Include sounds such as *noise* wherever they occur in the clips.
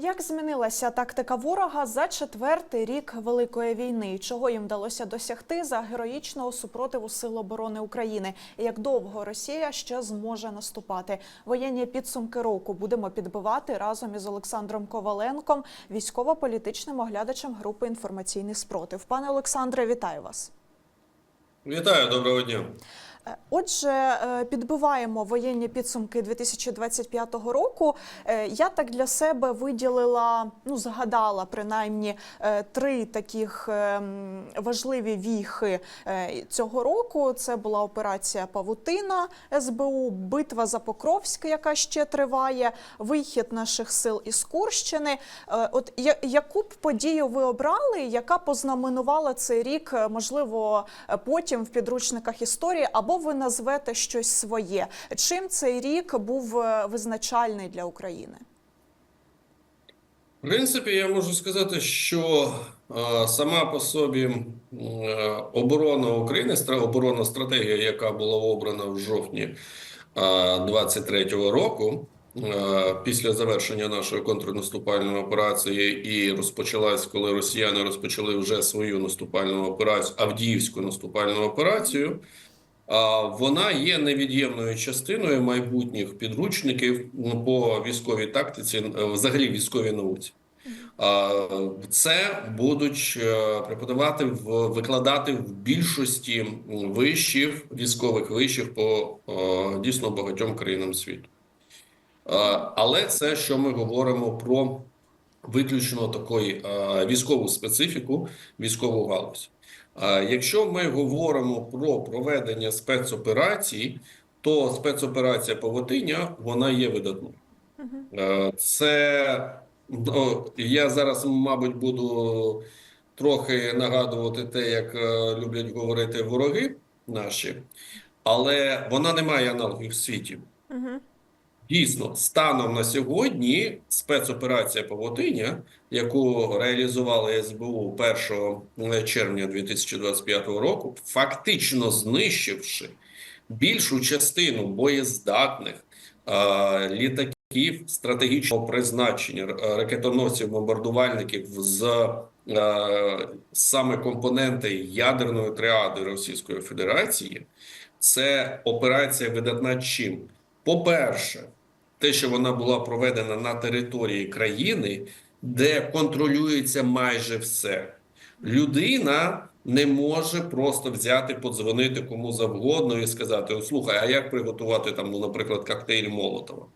Як змінилася тактика ворога за четвертий рік великої війни? Чого їм вдалося досягти за героїчного супротиву Сил оборони України? І як довго Росія ще зможе наступати? Воєнні підсумки року будемо підбивати разом із Олександром Коваленком, військово-політичним оглядачем групи інформаційний спротив. Пане Олександре, вітаю вас. Вітаю, доброго дня. Е, Отже, е, підбиваємо воєнні підсумки 2025 року. Е, Я так для себе виділила, ну згадала принаймні три таких е, важливі віхи цього року. Це була операція Павутина СБУ, битва за Покровськ, яка ще триває, вихід наших сил із Курщини. От яку б подію ви обрали, яка познаменувала цей рік, можливо, потім в підручниках історії, або ви назвете щось своє? Чим цей рік був е, визначальний для України? В принципі, я можу сказати, що е, сама по собі е, оборона України, оборонна стратегія, яка була обрана в жовтні е, 23-го року, е, після завершення нашої контрнаступальної операції, і розпочалась, коли росіяни розпочали вже свою наступальну операцію, Авдіївську наступальну операцію. Вона є невід'ємною частиною майбутніх підручників по військовій тактиці, е, взагалі військовій науці. Це будуть е, преподавати в викладати в більшості вишів, військових вишів по е, дійсно багатьом країнам світу. Але це що ми говоримо про виключно такої військову специфіку, військову галузь. Якщо ми говоримо про проведення спецоперацій, то спецоперація Павутиння вона є видатною. Е, Це ну, я зараз, мабуть, буду трохи нагадувати те, як е, люблять говорити вороги наші, але вона не має аналогів в світі. Дійсно, станом на сьогодні спецоперація Павутиня, яку реалізували СБУ 1 червня 2025 року, фактично знищивши більшу частину боєздатних е, літаків стратегічного призначення, ракетоносців, бомбардувальників з е, саме компоненти ядерної тріади Російської Федерації, це операція видатна чим? По-перше, те, що вона була проведена на території країни, де контролюється майже все. Людина не може просто взяти, подзвонити кому завгодно і сказати: слухай, а як приготувати там, ну, наприклад, коктейль Молотова?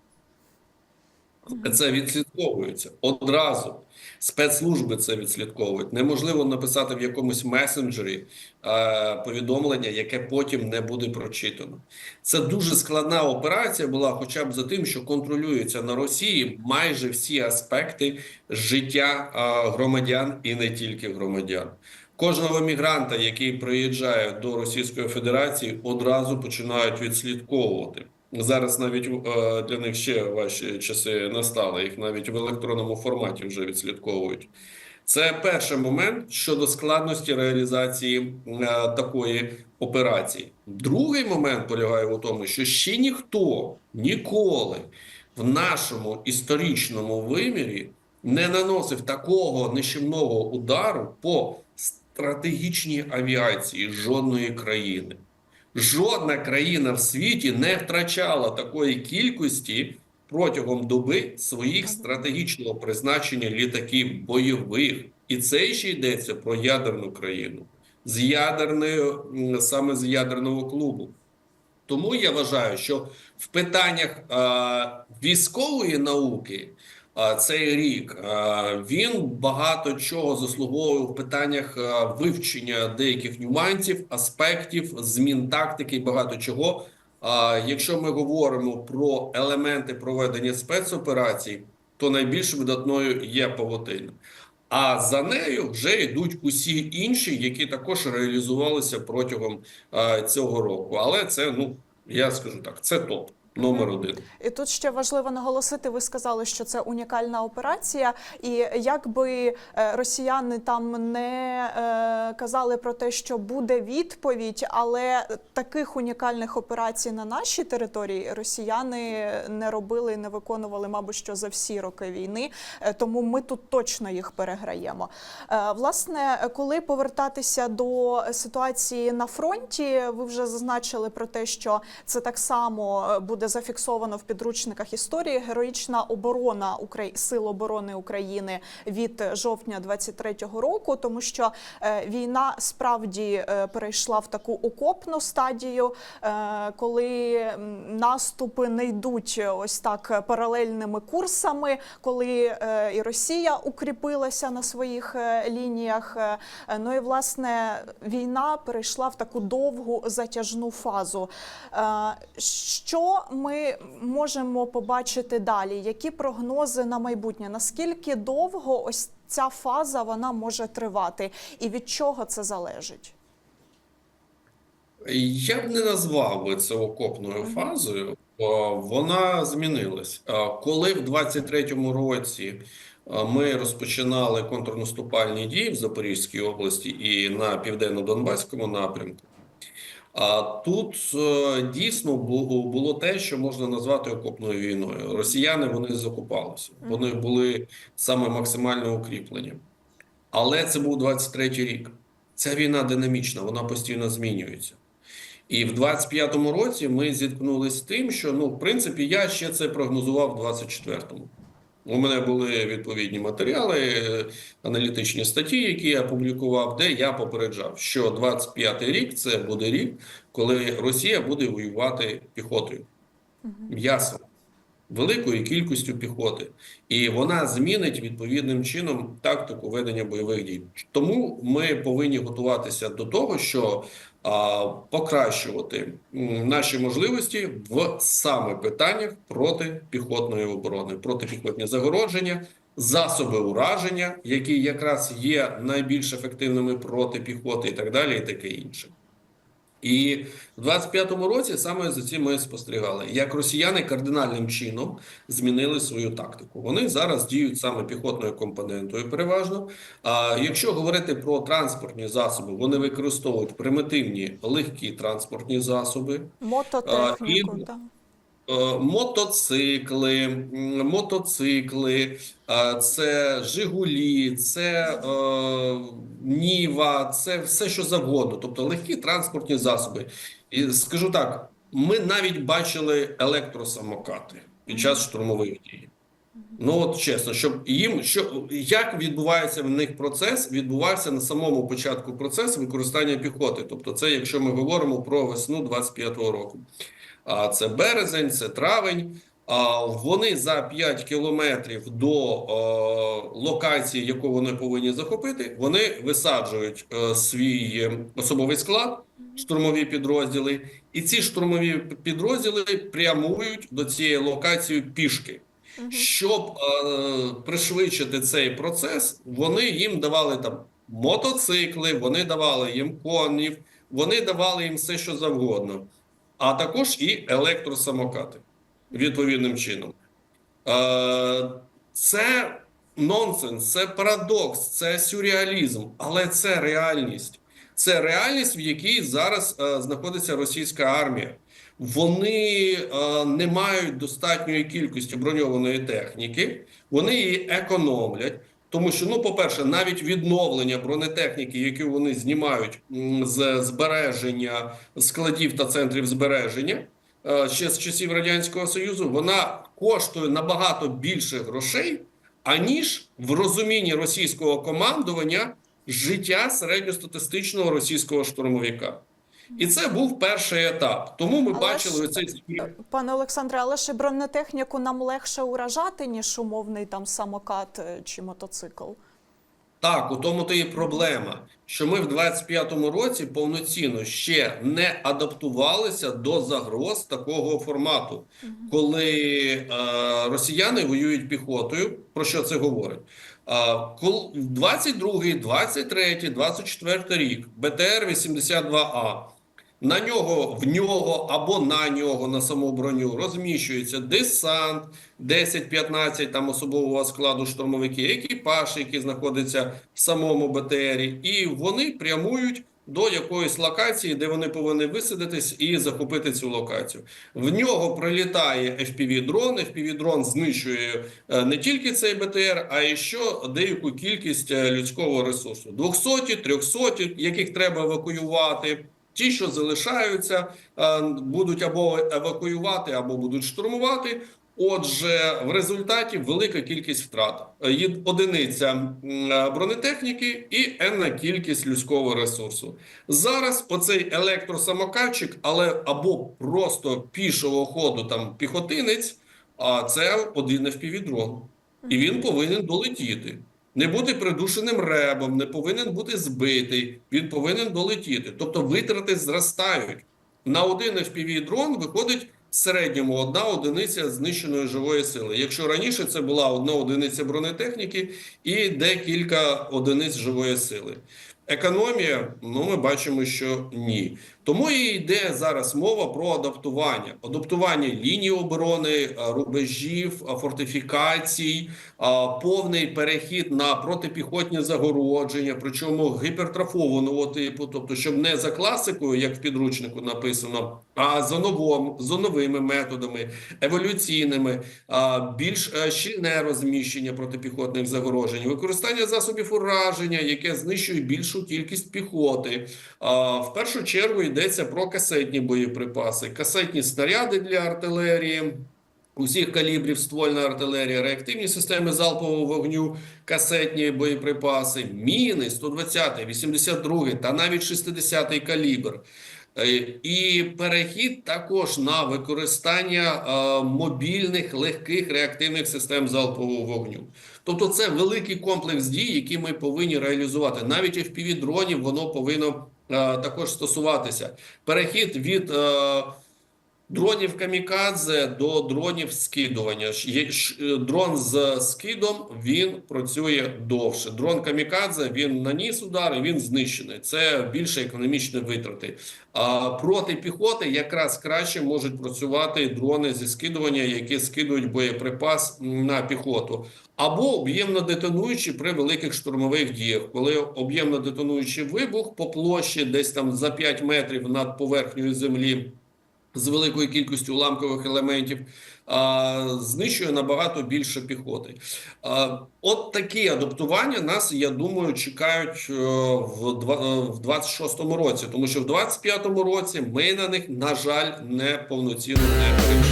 Це відслідковується одразу. Спецслужби це відслідковують. Неможливо написати в якомусь месенджері е, повідомлення, яке потім не буде прочитано. Це дуже складна операція була, хоча б за тим, що контролюються на Росії майже всі аспекти життя е, громадян і не тільки громадян. Кожного мігранта, який приїжджає до Російської Федерації, одразу починають відслідковувати. Зараз навіть е, для них ще важчі часи настали. Їх навіть в електронному форматі вже відслідковують. Це перший момент щодо складності реалізації е, такої операції. Другий момент полягає у тому, що ще ніхто ніколи в нашому історичному вимірі не наносив такого нищівного удару по стратегічній авіації жодної країни. Жодна країна в світі не втрачала такої кількості протягом доби своїх стратегічного призначення літаків бойових, і це ще йдеться про ядерну країну з ядерною саме з ядерного клубу. Тому я вважаю, що в питаннях е, військової науки цей рік він багато чого заслуговує в питаннях вивчення деяких нюансів, аспектів, змін тактики багато чого. Якщо ми говоримо про елементи проведення спецоперацій, то найбільш видатною є павутина. А за нею вже йдуть усі інші, які також реалізувалися протягом цього року. Але це, ну я скажу так, це топ. Номер один. І тут ще важливо наголосити, ви сказали, що це унікальна операція, і якби е, росіяни там не е, казали про те, що буде відповідь, але таких унікальних операцій на нашій території росіяни не робили, не виконували, мабуть, що за всі роки війни. Е, Тому ми тут точно їх переграємо. Е, Власне, коли повертатися до ситуації на фронті, ви вже зазначили про те, що це так само е, буде зафіксовано в підручниках історії. Героїчна оборона. Сил оборони України від жовтня 23-го року, тому що е, війна справді е, перейшла в таку окопну стадію, е, коли наступи не йдуть ось так паралельними курсами, коли і Росія укріпилася на своїх лініях. Ну і власне війна перейшла в таку довгу затяжну фазу. Що ми можемо побачити далі? Які прогнози на майбутнє? Наскільки довго ось ця фаза вона може тривати, і від чого це залежить? Я б не назвав би це окопною фазою, вона змінилась. Коли в 23-му році ми розпочинали контрнаступальні дії в Запорізькій області і на південно-донбаському напрямку, а тут е, дійсно бу- було те, що можна назвати окопною війною. Росіяни вони закопалися, вони були саме максимально укріплені. Але це був 23-й рік. Ця війна динамічна, вона постійно змінюється. І в 25-му році ми зіткнулися з тим, що ну, в принципі, я ще це прогнозував в 24-му. У мене були відповідні матеріали, аналітичні статті, які я публікував, де я попереджав, що 25-й рік це буде рік, коли Росія буде воювати піхотою, м'ясом, великою кількістю піхоти, і вона змінить відповідним чином тактику ведення бойових дій. Тому ми повинні готуватися до того, що покращувати наші можливості в саме питаннях протипіхотної оборони, протипіхотні загородження, засоби ураження, які якраз є найбільш ефективними проти піхоти, і так далі, і таке інше. І в 25-му році саме за цим ми спостерігали, як росіяни кардинальним чином змінили свою тактику. Вони зараз діють саме піхотною компонентою, переважно. А якщо говорити про транспортні засоби, вони використовують примітивні легкі транспортні засоби. Мототехніку, і- Мотоцикли, мотоцикли, е, це Жигулі, це е, Ніва, це все, що завгодно, тобто легкі транспортні засоби. І скажу так: ми навіть бачили електросамокати під час штурмових дій. Ну от чесно, щоб їм що як відбувається в них процес, відбувається на самому початку процес використання піхоти. Тобто, це якщо ми говоримо про весну 25-го року. А це березень, це травень. А вони за 5 кілометрів до е, локації, яку вони повинні захопити, вони висаджують е, свій е, особовий склад, штурмові підрозділи, і ці штурмові підрозділи прямують до цієї локації пішки. Щоб е, пришвидшити цей процес, вони їм давали там мотоцикли, вони давали їм конів, вони давали їм все, що завгодно, а також і електросамокати відповідним чином. Е, це нонсенс, це парадокс, це сюрреалізм, але це реальність. Це реальність, в якій зараз е, знаходиться російська армія. Вони е, не мають достатньої кількості броньованої техніки, вони її економлять. Тому що, ну, по-перше, навіть відновлення бронетехніки, які вони знімають з збереження складів та центрів збереження е, ще з часів Радянського Союзу, вона коштує набагато більше грошей, аніж в розумінні російського командування життя середньостатистичного російського штурмовика. І це був перший етап. Тому ми Але бачили ж, цей. Пане Олександре, але ж і бронетехніку нам легше уражати, ніж умовний там самокат е, чи мотоцикл. Так, у тому то і проблема, що ми в 25-му році повноцінно ще не адаптувалися до загроз такого формату, коли е, росіяни воюють піхотою. Про що це говорить? Е, кол 22, 23, 24 рік БТР 82А На нього, в нього або на нього на саму броню розміщується десант, 10-15 там особового складу штурмовики, екіпаж, який знаходиться в самому БТРі, і вони прямують до якоїсь локації, де вони повинні висадитись і захопити цю локацію. В нього прилітає FPV-дрон. FPV-дрон знищує е, не тільки цей БТР, а й ще деяку кількість е, людського ресурсу: 200, 300, яких треба евакуювати. Ті, що залишаються, е, будуть або евакуювати, або будуть штурмувати. Отже, в результаті велика кількість втрат. Е, Одиниця е, бронетехніки і енна кількість людського ресурсу. Зараз оцей електросамокатчик, але або просто пішого ходу там піхотинець, а це один FPV-дрон. І він повинен долетіти. Не бути придушеним ребом, не повинен бути збитий, він повинен долетіти. Тобто витрати зростають. На один FPV-дрон виходить в середньому одна одиниця знищеної живої сили. Якщо раніше це була одна одиниця бронетехніки і декілька одиниць живої сили. Економія, ну ми бачимо, що ні. Тому і йде зараз мова про адаптування, адаптування лінії оборони, рубежів, фортифікацій, повний перехід на протипіхотні загородження, причому гіпертрафованого типу, тобто, щоб не за класикою, як в підручнику написано, а за новим, за новими методами, еволюційними, більш е, щільне розміщення протипіхотних загороджень, використання засобів ураження, яке знищує більшу кількість піхоти. В першу чергу йдеться про касетні боєприпаси, касетні снаряди для артилерії. Усіх калібрів ствольна артилерія, реактивні системи залпового вогню, касетні боєприпаси, міни 120, 82 та навіть 60 калібр. Е, І перехід також на використання е, мобільних легких реактивних систем залпового вогню. Тобто, це великий комплекс дій, які ми повинні реалізувати. Навіть fpv дронів воно повинно також стосуватися. Перехід від е, дронів камікадзе до дронів скидування. Е, Дрон з скидом він працює довше. Дрон камікадзе він наніс удар і він знищений. Це більше економічні витрати. А проти піхоти якраз краще можуть працювати дрони зі скидування, які скидують боєприпас на піхоту. Або об'ємно детонуючі при великих штурмових діях, коли об'ємно детонуючий вибух по площі десь там за 5 метрів над поверхнею землі з великою кількістю уламкових елементів, а, знищує набагато більше піхоти. А, От такі адаптування нас, я думаю, чекають е, в е, в 26-му році, тому що в 25-му році ми на них, на жаль, не повноцінно не перейшли.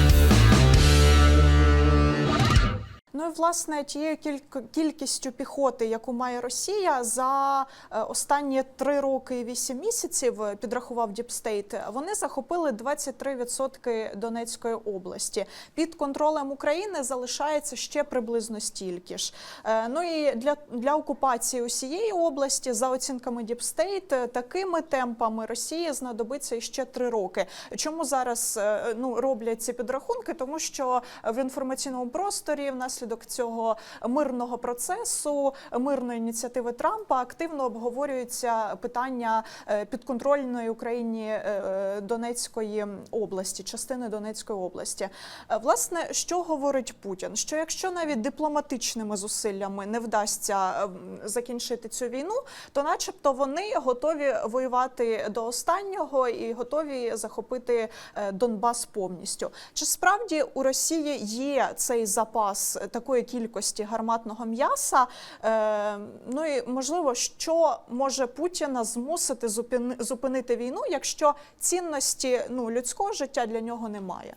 Ну і власне тією кільк- кількістю піхоти, яку має Росія, за е, останні три роки і вісім місяців е, підрахував Діпстейт. Вони захопили 23% Донецької області. Під контролем України залишається ще приблизно стільки ж. Е, Ну і для, для окупації усієї області, за оцінками Діпстейт, такими темпами Росії знадобиться ще три роки. Чому зараз ну роблять ці підрахунки? Тому що в інформаційному просторі внаслідок цього мирного процесу, мирної ініціативи Трампа активно обговорюються питання е, підконтрольної Україні е, е, Донецької області, частини Донецької області. Власне, що говорить Путін? Що якщо навіть дипломатичними зусиллями не вдасться ем, закінчити цю війну, то, начебто, вони готові воювати до останнього і готові захопити Донбас повністю. Чи справді у Росії є цей запас такої кількості гарматного м'яса? Е, ну і можливо, що може Путіна змусити зупини- зупинити війну, якщо цінності ну людського життя для нього немає?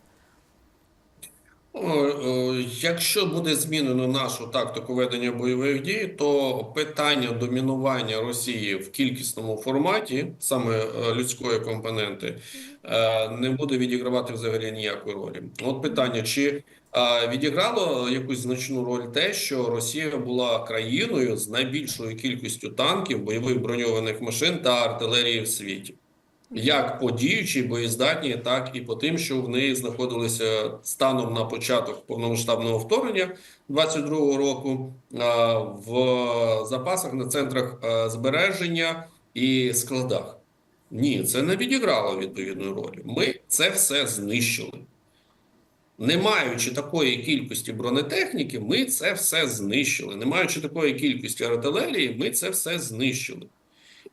О, о, Якщо буде змінено нашу тактику ведення бойових дій, то питання домінування Росії в кількісному форматі, саме е, людської компоненти, е, не буде відігравати взагалі ніякої ролі. От питання: чи е, відіграло якусь значну роль те, що Росія була країною з найбільшою кількістю танків, бойових броньованих машин та артилерії в світі? Як по діючій боєздатній, так і по тим, що в неї знаходилися станом на початок повномасштабного вторгнення 22-го року в запасах на центрах збереження і складах. Ні, це не відіграло відповідної ролі. Ми це все знищили. Не маючи такої кількості бронетехніки, ми це все знищили. Не маючи такої кількості артилерії, ми це все знищили.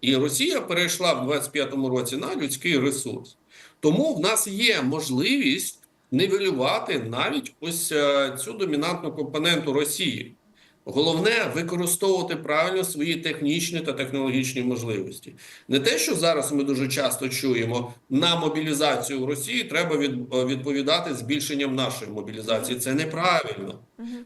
І Росія перейшла в 25-му році на людський ресурс. Тому в нас є можливість нивелювати навіть ось е, цю домінантну компоненту Росії. Головне використовувати правильно свої технічні та технологічні можливості. Не те, що зараз ми дуже часто чуємо, на мобілізацію в Росії треба відповідати збільшенням нашої мобілізації. Це неправильно.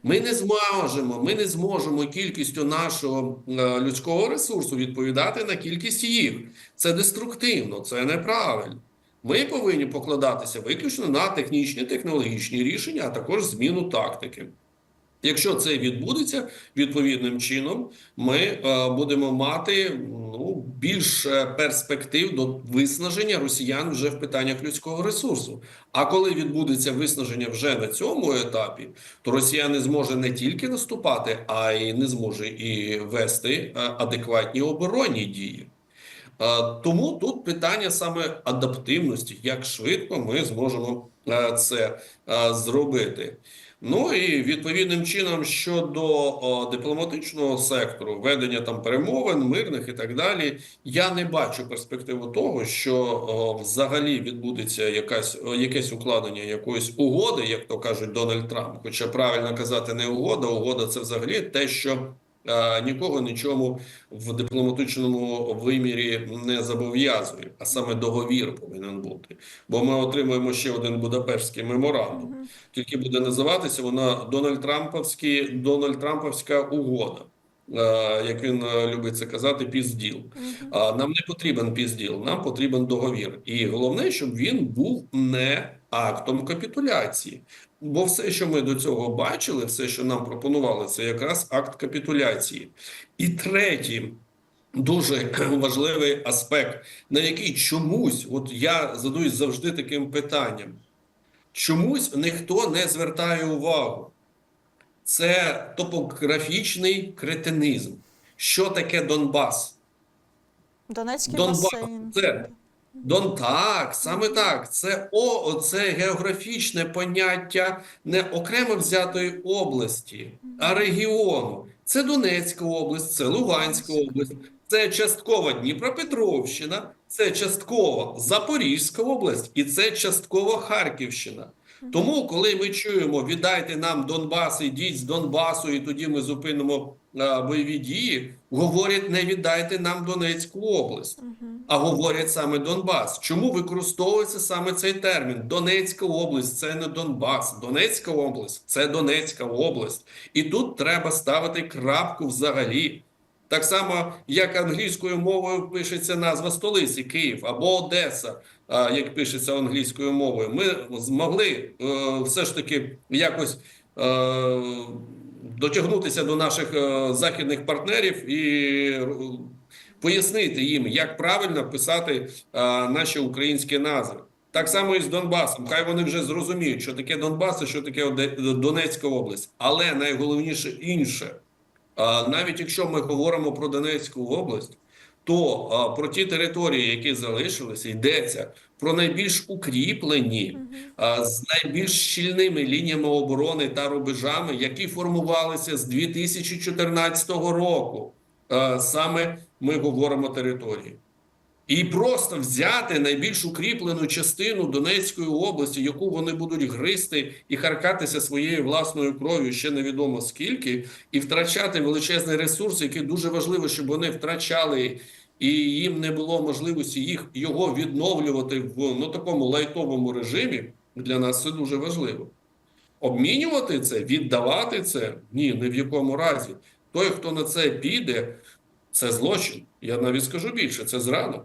Ми не зможемо, ми не зможемо кількістю нашого е, людського ресурсу відповідати на кількість їх. Це деструктивно, це неправильно. Ми повинні покладатися виключно на технічні технологічні рішення, а також зміну тактики. Якщо це відбудеться відповідним чином, ми е, будемо мати ну, більше перспектив до виснаження росіян вже в питаннях людського ресурсу. А коли відбудеться виснаження вже на цьому етапі, то Росія не зможе не тільки наступати, а й не зможе і вести е, адекватні оборонні дії. Е, Тому тут питання саме адаптивності, як швидко ми зможемо е, це е, зробити. Ну і відповідним чином щодо о, дипломатичного сектору, ведення там перемовин, мирних і так далі, я не бачу перспективу того, що о, взагалі відбудеться якась о, якесь укладення якоїсь угоди, як то кажуть Дональд Трамп. Хоча правильно казати не угода, угода це взагалі те, що нікого нічому в дипломатичному вимірі не зобов'язує, а саме договір повинен бути. Бо ми отримуємо ще один Будапештський меморандум. Тільки буде називатися вона Дональд Трамповський, Дональд Трамповська угода. Як він е, любить це казати, пізділ. Нам не потрібен пізділ, нам потрібен договір. І головне, щоб він був не актом капітуляції. Бо все, що ми до цього бачили, все, що нам пропонували, це якраз акт капітуляції. І третій. Дуже *clears throat* важливий аспект, на який чомусь, от я задаюсь завжди таким питанням: чомусь ніхто не звертає увагу. Це топографічний кретинизм. Що таке Донбас? Донецький Донбас басейн. це Дон так, саме так. Це о, це географічне поняття не окремо взятої області, а регіону. Це Донецька область, це Луганська область, це часткова Дніпропетровщина, це частково Запорізька область і це частково Харківщина. Тому, коли ми чуємо віддайте нам Донбас, ідіть з Донбасу, і тоді ми зупинимо а, бойові дії, говорять не віддайте нам Донецьку область, а говорять саме Донбас. Чому використовується саме цей термін? Донецька область це не Донбас. Донецька область це Донецька область. І тут треба ставити крапку взагалі. Так само, як англійською мовою пишеться назва столиці Київ або Одеса, як пишеться англійською мовою, ми змогли е, все ж таки якось е, дотягнутися до наших е, західних партнерів і пояснити їм, як правильно писати наші українські назви. Так само і з Донбасом. Хай вони вже зрозуміють, що таке Донбас і що таке Донецька область. Але найголовніше інше. Навіть якщо ми говоримо про Донецьку область, то а, про ті території, які залишилися, йдеться про найбільш укріплені, а, з найбільш щільними лініями оборони та рубежами, які формувалися з 2014 року. А, Саме ми говоримо території. І просто взяти найбільш укріплену частину Донецької області, яку вони будуть гристи і харкатися своєю власною кров'ю ще невідомо скільки, і втрачати величезний ресурс, який дуже важливо, щоб вони втрачали, і їм не було можливості їх його відновлювати в ну такому лайтовому режимі. Для нас це дуже важливо. Обмінювати це, віддавати це ні, ні в якому разі. Той, хто на це піде, це злочин. Я навіть скажу більше, це зрада.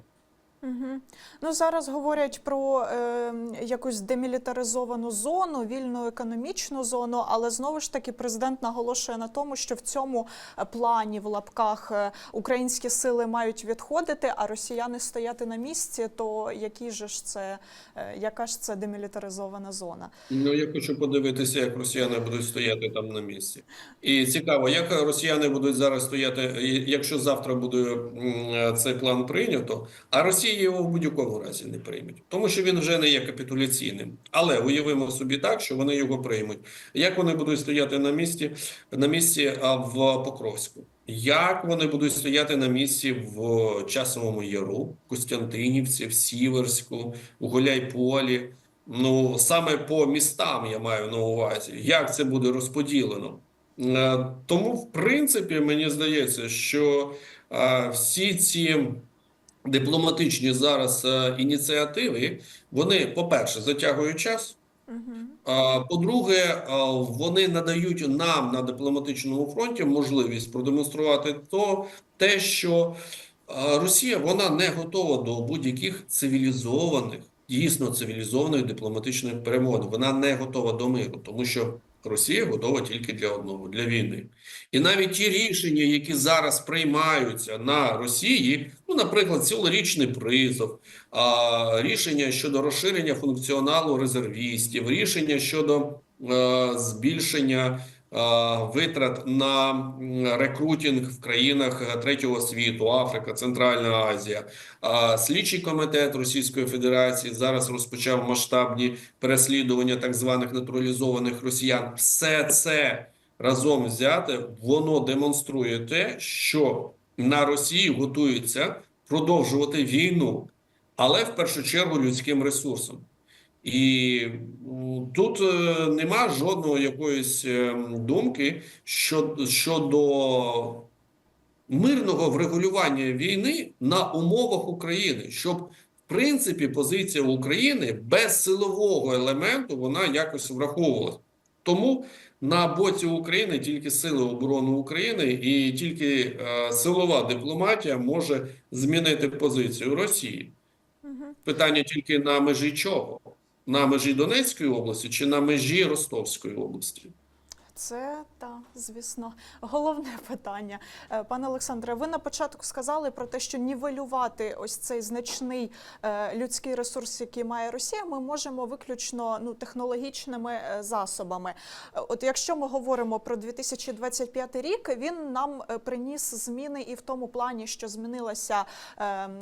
Мгм. Ну зараз говорять про е, якусь демілітаризовану зону, вільну економічну зону, але знову ж таки президент наголошує на тому, що в цьому е, плані в лапках е, українські сили мають відходити, а росіяни стояти на місці. То які же ж це, е, яка ж це демілітаризована зона? Ну, я хочу подивитися, як росіяни будуть стояти там на місці. І цікаво, як росіяни будуть зараз стояти, якщо завтра буде цей план прийнято, а Росія Росія його в будь-якому разі не прийме, тому що він вже не є капітуляційним. Але уявимо собі так, що вони його приймуть. Як вони будуть стояти на місці на місці в Покровську? Як вони будуть стояти на місці в Часовому Яру, Костянтинівці, в Сіверську, у Гуляйполі? Ну саме по містам я маю на увазі, як це буде розподілено. Е, Тому, в принципі, мені здається, що е, всі ці дипломатичні зараз е, ініціативи, вони, по-перше, затягують час. А, По-друге, е, вони надають нам на дипломатичному фронті можливість продемонструвати то, те, що е, Росія вона не готова до будь-яких цивілізованих, дійсно цивілізованих дипломатичних перемовин. Вона не готова до миру, тому що Росія готова тільки для одного для війни. І навіть ті рішення, які зараз приймаються на Росії, ну, наприклад, цілорічний призов, а, рішення щодо розширення функціоналу резервістів, рішення щодо а, збільшення е, витрат на рекрутинг в країнах е, третього світу, Африка, Центральна Азія. А слідчий комітет Російської Федерації зараз розпочав масштабні переслідування так званих натуралізованих росіян. Все це разом взяте, воно демонструє те, що на Росії готується продовжувати війну, але в першу чергу людським ресурсом. І тут е, нема жодної якоїсь е, думки щодо, щодо мирного врегулювання війни на умовах України, щоб в принципі позиція України без силового елементу вона якось враховувалась. Тому на боці України тільки сили оборони України і тільки е, силова дипломатія може змінити позицію Росії. Питання тільки на межі чого? На межі Донецької області чи на межі Ростовської області? Це так, звісно, головне питання. Е, Пане Олександре, ви на початку сказали про те, що нівелювати ось цей значний е, людський ресурс, який має Росія, ми можемо виключно ну технологічними е, засобами. От якщо ми говоримо про 2025 рік, він нам приніс зміни і в тому плані, що змінилася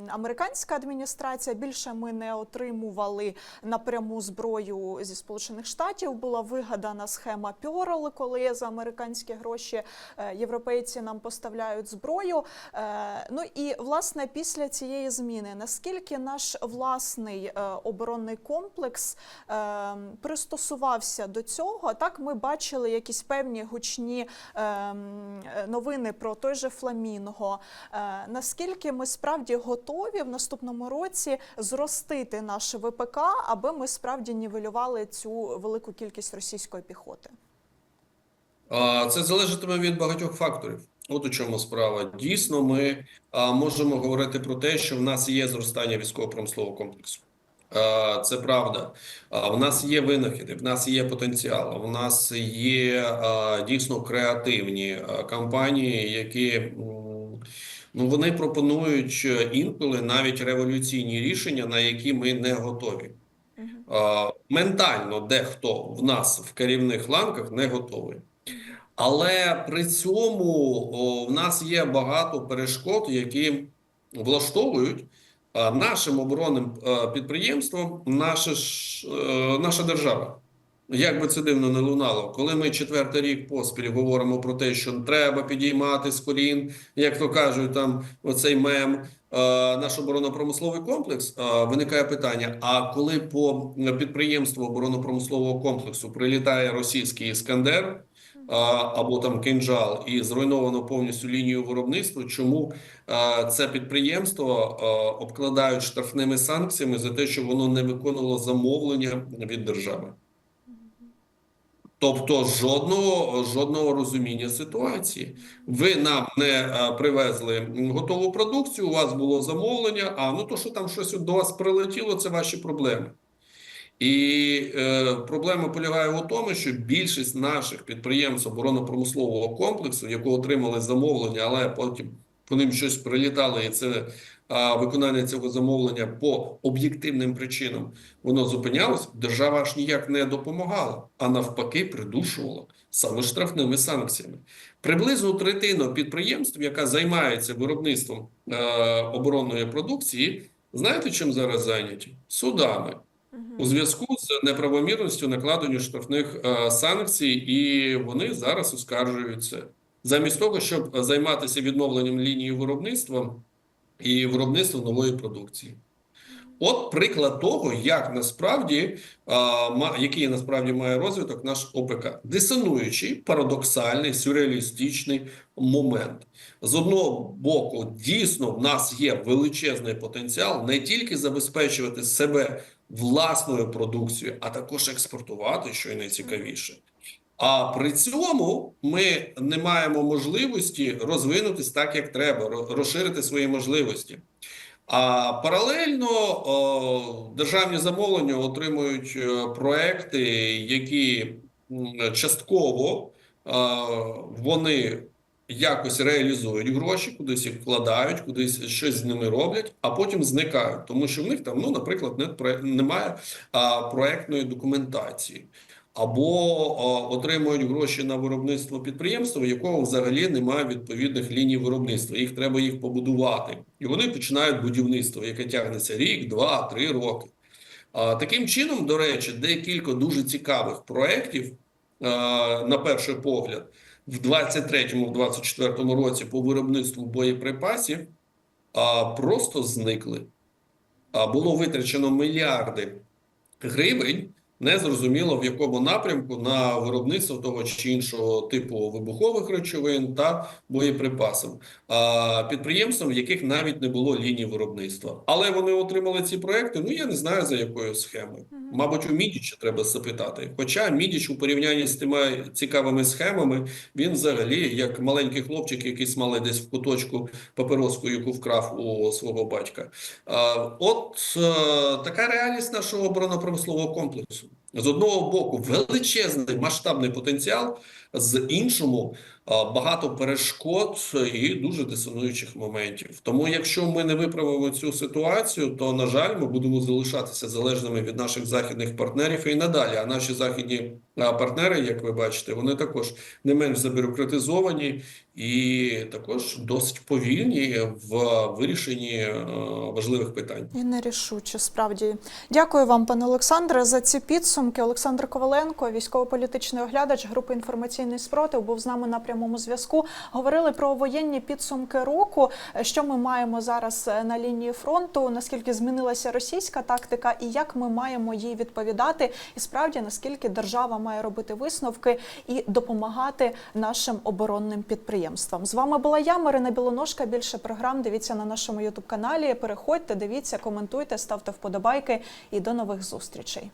американська адміністрація. Більше ми не отримували напряму зброю зі Сполучених Штатів. Була вигадана схема Пьорл, коли за американські гроші е, європейці нам поставляють зброю. Е, Ну і власне після цієї зміни наскільки наш власний е, оборонний комплекс пристосувався до цього? Так, ми бачили якісь певні гучні новини про той же Фламінго. Наскільки ми справді готові в наступному році зростити наш ВПК, аби ми справді нівелювали цю велику кількість російської піхоти? Це залежатиме від багатьох факторів. От у чому справа. Дійсно, ми можемо говорити про те, що в нас є зростання військово-промислового комплексу. Це правда. В нас є винахіди, в нас є потенціал, в нас є дійсно креативні компанії, які ну, вони пропонують інколи навіть революційні рішення, на які ми не готові. Ментально дехто в нас в керівних ланках не готовий. Але при цьому о, в нас є багато перешкод, які влаштовують а, нашим оборонним а, підприємствам наша, ж, е, наша держава. Як би це дивно не лунало, коли ми четвертий рік поспіль говоримо про те, що треба підіймати з колін, як то кажуть, там оцей мем, е, наш оборонно-промисловий комплекс, е, виникає питання: а коли по підприємству оборонно-промислового комплексу прилітає російський іскандер, або там кинжал і зруйновано повністю лінію виробництва. Чому це підприємство обкладають штрафними санкціями за те, що воно не виконувало замовлення від держави? Тобто жодного жодного розуміння ситуації. Ви нам не а, привезли готову продукцію. У вас було замовлення. А ну то, що там щось до вас прилетіло, це ваші проблеми. І е, проблема полягає у тому, що більшість наших підприємств оборонно-промислового комплексу, які отримали замовлення, але потім по ним щось прилітало, і це а, виконання цього замовлення по об'єктивним причинам воно зупинялось. Держава аж ніяк не допомагала, а навпаки, придушувала саме штрафними санкціями. Приблизно третину підприємств, яка займається виробництвом е, оборонної продукції, знаєте, чим зараз зайняті? Судами. У зв'язку з неправомірністю накладення штрафних е, санкцій, і вони зараз оскаржуються. Замість того, щоб займатися відновленням лінії виробництва і виробництва нової продукції. От приклад того, як насправді який насправді має розвиток наш ОПК. Дисонуючий, парадоксальний, сюрреалістичний момент. З одного боку, дійсно, в нас є величезний потенціал не тільки забезпечувати себе власною продукцією, а також експортувати, що й найцікавіше. А при цьому ми не маємо можливості розвинутись так, як треба, розширити свої можливості. А паралельно державні замовлення отримують е, проекти, які частково е, вони якось реалізують гроші, кудись їх вкладають, кудись щось з ними роблять, а потім зникають, тому що в них там, ну, наприклад, немає проектної документації. Або отримують гроші на виробництво підприємства, у якого взагалі немає відповідних ліній виробництва. Їх треба їх побудувати, і вони починають будівництво, яке тягнеться рік, два, три роки. Таким чином, до речі, декілька дуже цікавих проєктів, на перший погляд, в 23-24 році по виробництву боєприпасів просто зникли. Було витрачено мільярди гривень, незрозуміло в якому напрямку на виробництво того чи іншого типу вибухових речовин та боєприпасів, підприємствам, в яких навіть не було лінії виробництва. Але вони отримали ці проекти. Ну я не знаю за якою схемою. Мабуть, у Мідіча треба запитати. Хоча Мідіч у порівнянні з тими цікавими схемами, він взагалі як маленький хлопчик, який смалить десь в куточку папероску, яку вкрав у свого батька. От е, така реальність нашого оборонно-промислового комплексу. З одного боку, величезний масштабний потенціал, з іншому е, багато перешкод і дуже дисонуючих моментів. Тому, якщо ми не виправимо цю ситуацію, то на жаль, ми будемо залишатися залежними від наших західних партнерів і надалі. А наші західні е, партнери, як ви бачите, вони також не менш забюрократизовані і також досить повільні в вирішенні е, важливих питань. І нерішуче, справді. Дякую вам, пане Олександре, за ці підсумки. Олександр Коваленко, військово-політичний оглядач групи інформаційний спротив, був з нами на прямому зв'язку. Говорили про воєнні підсумки року. Що ми маємо зараз е, на лінії фронту? Наскільки змінилася російська тактика, і як ми маємо їй відповідати? І справді наскільки держава має робити висновки і допомагати нашим оборонним підприємствам? З вами була я, Марина Білоножка. Більше програм дивіться на нашому ютуб каналі. Переходьте, дивіться, коментуйте, ставте вподобайки і до нових зустрічей.